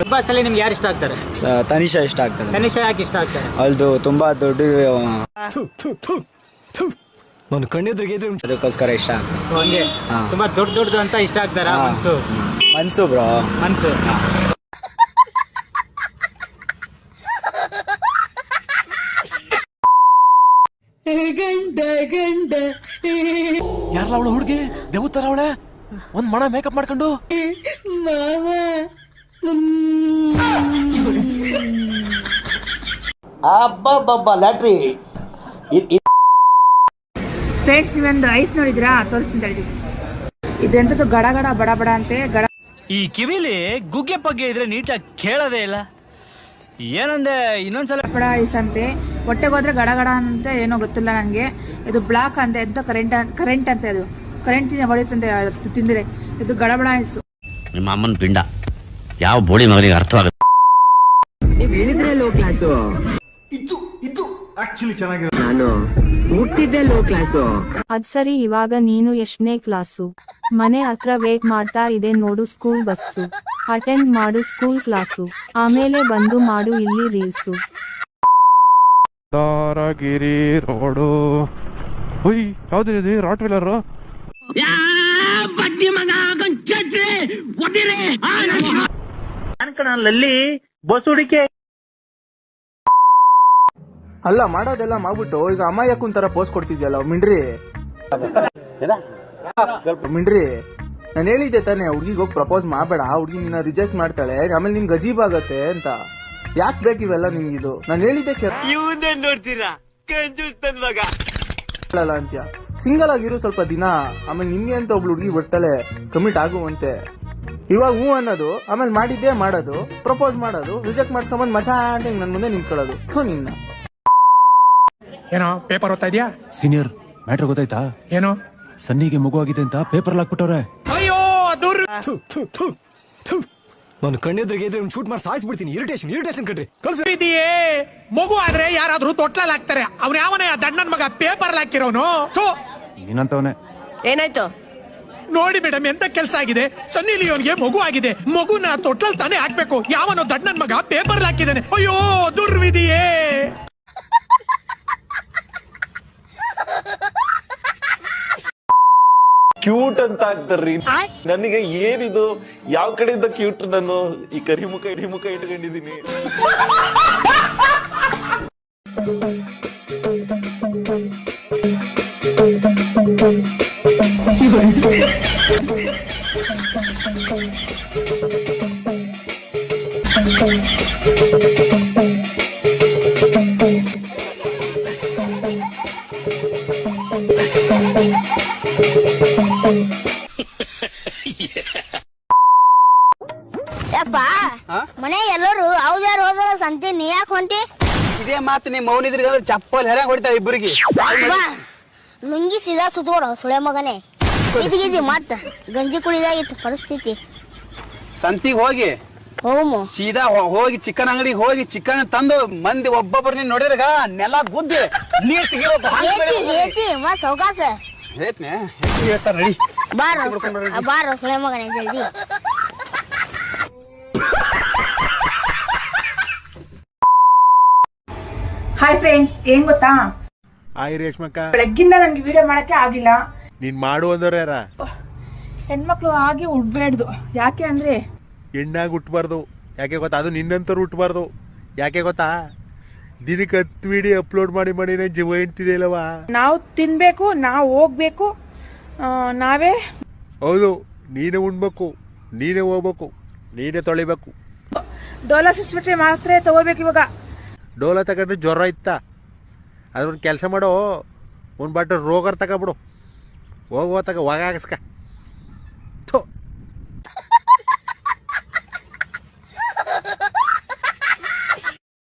Big boss ಅಲ್ಲಿ ನಿಮ್ಗೆ ಯಾರು ಇಷ್ಟ ಆಗ್ತಾರೆ? ಸ- ತನಿಷಾ ಇಷ್ಟ ಆಗ್ತಾರೆ. ತನಿಷಾ ಯಾಕೆ ಇಷ್ಟ ಆಗ್ತಾರೆ? ಅವಳದು ತುಂಬಾ ದೊಡ್ಡ ನಾನು ಕಣ್ಣೆದ್ರಿಗೆ ಇದ್ರೆ ಅದಕ್ಕೋಸ್ಕರ ಇಷ್ಟ ಆಗ್ತದೆ ಹಂಗೆ. ಹಾ. ತುಂಬಾ ದೊಡ್ಡ ದೊಡ್ಡದು ಅಂತ ಇಷ್ಟ ಆಗ್ತಾರ. ಮನ್ಸು? ಮನ್ಸು ಬ್ರೋ. ಮನ್ಸು. ಯಾರಲ್ಲ ಅವಳು ಹುಡುಗಿ? ದೇವತರ ಅವಳೆ? ಒಂದ್ ಮಣ ಮೇಕಪ್ ಮಾಡ್ಕೊಂಡು? ಅಬ್ಬಬ್ಬಬ್ಬ ಲ್ಯಾಟ್ರಿ. ಫ್ರೆಂಡ್ಸ್ ನೀವೊಂದು ಐಸ್ ನೋಡಿದ್ರಾ ತೋರಿಸ್ತೀನಿ ತಡಿ ಇದೆಂತದ್ದು ಗಡ ಗಡ ಬಡ ಬಡ ಅಂತೆ ಗಡ ಈ ಕಿವಿಲಿ ಗುಗ್ಗೆ ಪಗ್ಗೆ ಇದ್ರೆ ನೀಟಾಗಿ ಕೇಳೋದೇ ಇಲ್ಲ. ಏನಂದೆ ಇನ್ನೊಂದ್ಸಲ ಬಡ ಐಸ್ ಅಂತೆ ಹೊಟ್ಟೆಗೆ ಹೋದ್ರೆ ಗಡ ಗಡ ಅಂತ ಏನೋ ಗೊತ್ತಿಲ್ಲ ನನಗೆ ಇದು ಬ್ಲಾಕ್ ಅಂತ ಎಂತ ಕರೆಂಟ್ ಕರೆಂಟ್ ಅಂತೆ ಅದು. ಕರೆಂಟ್ ಹೊಡೆಯುತ್ತಂತೆ ಅದು ತಿಂದ್ರೆ. ಇದು ಗಡಬಡ ಐಸ್. ನಿಮ್ಮ ಅಮ್ಮನ ಪಿಂಡ. ಯಾವ ಬೋಳಿ ಮಗನಿಗೆ ಅರ್ಥವಾಗುತ್ತೆ? ಅದ್ ಸರಿ ಇವಾಗ ನೀನು ಎಷ್ಟನೇ ಕ್ಲಾಸು ಮನೆ ಹತ್ರ ವೇಟ್ ಮಾಡ್ತಾ ಇದೆ ನೋಡು ಸ್ಕೂಲ್ ಬಸ್ಸು ಅಟೆಂಡ್ ಮಾಡು ಸ್ಕೂಲ್ ಕ್ಲಾಸು ಆಮೇಲೆ ಬಂದು ಮಾಡು ಇಲ್ಲಿ ರೀಲ್ಸು ತಾರಗಿರಿ ರೋಡು. ಹುಯ್ ರಾಟ್ ವೀಲರ್ ಲಲ್ಲಿ ಬಸ್ ಹುಡಿಕೆ ಅಲ್ಲ ಮಾಡೋದೆಲ್ಲ ಮಾಡ್ಬಿಟ್ಟು ಈಗ ಅಮ್ಮಾಯ ತರ ಪೋಸ್ಟ್ ಕೊಡ್ತಿದ್ಯಲ್ಲ ಮಿಂಡ್ರಿ. ಮಿಂಡ್ರಿ ನಾನು ಹೇಳಿದ್ದೆ ತಾನೆ ಹುಡುಗಿಗೆ ಹೋಗಿ ಪ್ರಪೋಸ್ ಮಾಡಬೇಡ ಆ ಹುಡುಗಿ ನಿನ್ನ ರಿಜೆಕ್ಟ್ ಮಾಡ್ತಾಳೆ ಆಮೇಲೆ ನಿನ್ಗೆ ಅಜೀಬ್ ಆಗತ್ತೆ ಅಂತ. ಯಾಕೆ ಬೇಕಿವೆಲ್ಲ ಇದು ನಾನು ಹೇಳಿದ್ದೆ ಕೇಳಲ್ಲ ಅಂತ್ಯ. ಸಿಂಗಲ್ ಆಗಿರು ಸ್ವಲ್ಪ ದಿನ ಆಮೇಲೆ ನಿನ್ಗೆ ಅಂತ ಒಬ್ಳು ಹುಡುಗಿ ಬರ್ತಾಳೆ ಕಮಿಟ್ ಆಗುವಂತೆ. ಇವಾಗ ಹೂ ಅನ್ನೋದು ಆಮೇಲೆ ಮಾಡಿದ್ದೇ ಮಾಡೋದು ಪ್ರಪೋಸ್ ಮಾಡೋದು ರಿಜೆಕ್ಟ್ ಮಾಡ್ಸ್ಕೊಂಬಂದು ಮಚಾ ಅಂತ ನನ್ನ ನನ್ ಮುಂದೆ ನಿಂತ್ಕೊಳ್ಳೋದು. ಥು ನಿನ್ನ. ಏನೋ ಪೇಪರ್ ಓದ್ತಾ ಇದೆಯಾ? ಸೀನಿಯರ್ ಮ್ಯಾಟರ್ ಗೊತ್ತಾಯ್ತಾ? ಏನೋ? ಸನ್ನಿಗೆ ಮಗು ಆಗಿದೆ ಅಂತ ಪೇಪರ್ ಹಾಕ್ಬಿಟ್ಟವ್ರೆ. ಅಯ್ಯೋ ದುರ್ ನಾನು ಕಣ್ಣೆದ್ರಿಗೆ ಇದ್ರೆ ಶೂಟ್ ಮಾಡಿ ಸಾಯಿಸ್ಬಿಡ್ತೀನಿ. ಇರಿಟೇಷನ್ ಇರಿಟೇಷನ್ ಕಣ್ರಿ. ಕಳ್ಸಿ. ಇದೆಯೇ ಮಗು ಆದ್ರೆ ಯಾರಾದ್ರೂ ತೊಟ್ಲಲ್ಲಿ ಹಾಕ್ತಾರೆ. ಅವ್ನ ಯಾವನೇ ಆ ದಣ್ಣನ್ ಮಗ ಪೇಪರ್ ಹಾಕಿರೋನು? ಥು, ನೀನಂತವನೇ. ಏನಾಯ್ತು? ನೋಡಿ ಮೇಡಮ್ ಎಂತ ಕೆಲಸ ಆಗಿದೆ? ಸನ್ನಿ ಲಿಯೋನ್ಗೆ ಮಗು ಆಗಿದೆ. ಮಗುನ ತೊಟ್ಲಲ್ಲಿ ತಾನೇ ಹಾಕ್ಬೇಕು. ಯಾವನೋ ದಡ್ಡನ್ ಮಗ ಪೇಪರ್ ಹಾಕಿದ್ದಾನೆ. ಅಯ್ಯೋ ದುರ್ವಿಧಿಯೇ! ಕ್ಯೂಟ್ ಅಂತ ಆಗ್ತಾರ್ರಿ. ನನಗೆ ಏನಿದು? ಯಾವ ಕಡೆಯಿಂದ ಕ್ಯೂಟ್ ನಾನು? ಈ ಕರಿಮುಖ ಇಡಿಮುಖ ಇಟ್ಕೊಂಡಿದೀನಿ ಯಪ್ಪ ಮನೆ ಎಲ್ಲರೂ ಯಾವ್ದಾರು ಹೋದ್ರ ಸಂತೆ ನೀ ಯಾಕೆ ಹೊಂಟಿ? ಇದೇ ಮಾತು ನಿಮ್ಮ ಮೌನಿದ್ರಿಗೆ ಚಪ್ಪಲ್ ಹೆರ ಹೊಡಿತಾಳೆ ಇಬ್ಬರಿಗೆ. ಬಾ ಲುಂಗಿ ಸೀದಾ ಸುತ್ತೋಡ ಸುಳೆ ಮಗನೇ. ಇದ್ಗಿದ್ದಿ ಮತ್ತ ಗಂಜಿ ಕುಡಿದಾಗಿತ್ತು ಪರಿಸ್ಥಿತಿ. ಸಂತಿಗೆ ಹೋಗಿ. ಹೋಮು ಸೀದಾ ಹೋ- ಹೋಗಿ ಚಿಕನ್ ಅಂಗಡಿಗೆ ಹೋಗಿ ಚಿಕನ್ ತಂದು ಮಂದಿ ಒಬ್ಬೊಬ್ಬರನ್ನ ನೋಡಿದ್ರಾಗ ನೆಲ ಗುದ್ದಿ ನೀರ್ ತೆಗಿಬೇಕು ಏತಿ ಏತಿ ಸೌಕಾಸ. ಬಾರ ಬಾರ ಸುಳೆ ಮಗನೇ ಜಲ್ದಿ. ಹಾಯ್ ಫ್ರೆಂಡ್ಸ್ ಏನ್ ಗೊತ್ತಾ? ಆಯ್ ರೇಷ್ಮಕ್ಕ. ಬೆಳಗ್ಗಿಂದ ನನ್ಗೆ ವಿಡಿಯೋ ಮಾಡಕ್ಕೆ ಆಗಿಲ್ಲ. ನೀನ್ ಮಾಡು ಅಂದವ್ರ ಯಾರ? ಹೆಣ್ಮಕ್ಳು ಆಗಿ ಉಡ್ಬೇಡ್ದು ಯಾಕೆ ಅಂದ್ರೆ ಹೆಣ್ಣಾಗಿ ಹುಟ್ಟಬಾರ್ದು ಯಾಕೆ ಗೊತ್ತಾ? ಅದು ನಿನ್ನಂತವ್ರು ಹುಟ್ಟಬಾರ್ದು ಯಾಕೆ ಗೊತ್ತಾ? ದಿನಕ್ಕೆ ಹತ್ತು ವಿಡಿಯೋ ಅಪ್ಲೋಡ್ ಮಾಡಿ ಮಾಡಿ ನನ್ನ ಜೀವ ಎಂತಿದೆಯಲ್ಲವಾ ನಾವು ತಿನ್ಬೇಕು ನಾವು ಹೋಗ್ಬೇಕು ನಾವೇ ಹೌದು ನೀನೇ ಉಣ್ಬೇಕು ನೀನೇ ಹೋಗ್ಬೇಕು ನೀನೇ ತೊಳಿಬೇಕು. ಡೋಲೋ ಸಿಸ್ಬಿಟ್ರೆ ಮಾತ್ರ ತಗೋಬೇಕು ಇವಾಗ. ಡೋಲ ತಗೊಂಡ್ರೆ ಜ್ವರ ಇತ್ತ? ಅದ್ರ ಕೆಲಸ ಮಾಡೋ ಒಂದು ಬಾಟ ರೋಗರ್ ತಗೊಬಿಡು ಹೋಗುವ ತಗ ಒಗಾಗಸ್ಕ